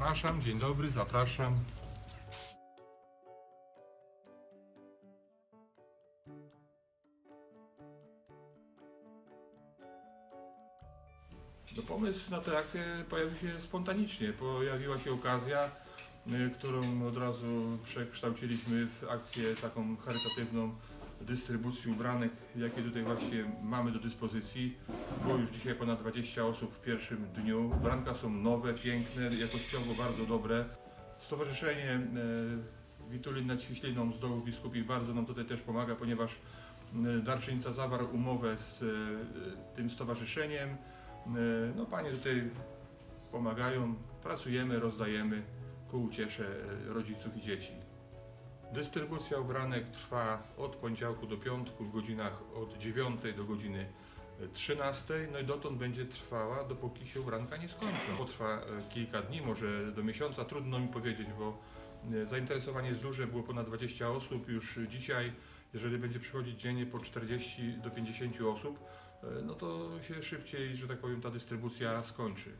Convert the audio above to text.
Zapraszam, dzień dobry, zapraszam. No pomysł na tę akcję pojawił się spontanicznie. Pojawiła się okazja, y, którą od razu przekształciliśmy w akcję taką charytatywną dystrybucji ubranek, jakie tutaj właśnie mamy do dyspozycji. Było już dzisiaj ponad 20 osób w pierwszym dniu. Ubranka są nowe, piękne, jakościowo bardzo dobre. Stowarzyszenie e, Witulin nad Świśliną z Dołu Biskupich bardzo nam tutaj też pomaga, ponieważ e, darczyńca zawarł umowę z e, tym stowarzyszeniem. No panie tutaj pomagają, pracujemy, rozdajemy ku uciesze rodziców i dzieci. Dystrybucja ubranek trwa od poniedziałku do piątku w godzinach od 9 do godziny 13. No i dotąd będzie trwała, dopóki się ubranka nie skończą. Potrwa e, kilka dni, może do miesiąca, trudno mi powiedzieć, bo e, zainteresowanie jest duże, było ponad 20 osób. Już dzisiaj, jeżeli będzie przychodzić dziennie po 40 do 50 osób, e, no to się szybciej, że tak powiem, ta dystrybucja skończy.